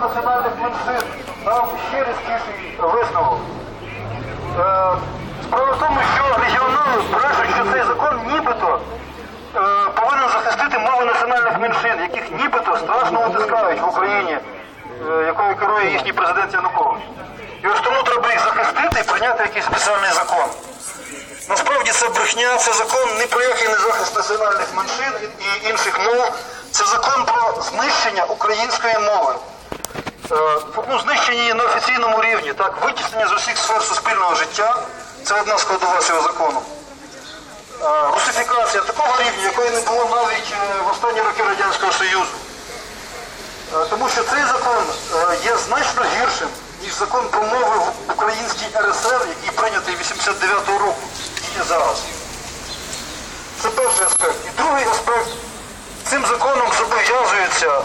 національних меншин дав ще різкіший висновок. Е, Справа в тому, що регіонали брешуть, що цей закон нібито е, повинен захистити мови національних меншин, яких нібито страшно утискають в Україні, е, якою керує їхній президент Янукович. І ось тому треба їх захистити і прийняти якийсь спеціальний закон. Насправді це брехня, це закон ні про який не захист національних меншин і інших мов. Це закон про знищення української мови. Е, ну, знищення її на офіційному рівні, так, витіснення з усіх сфер суспільного життя це одна складова цього закону. Е, Русифікація такого рівня, якої не було навіть е, в останні роки Радянського Союзу. Тому що цей закон є значно гіршим, ніж закон про мови в Українській РСР, який прийнятий 89-го року, і є зараз. Це перший аспект. І другий аспект. Цим законом зобов'язується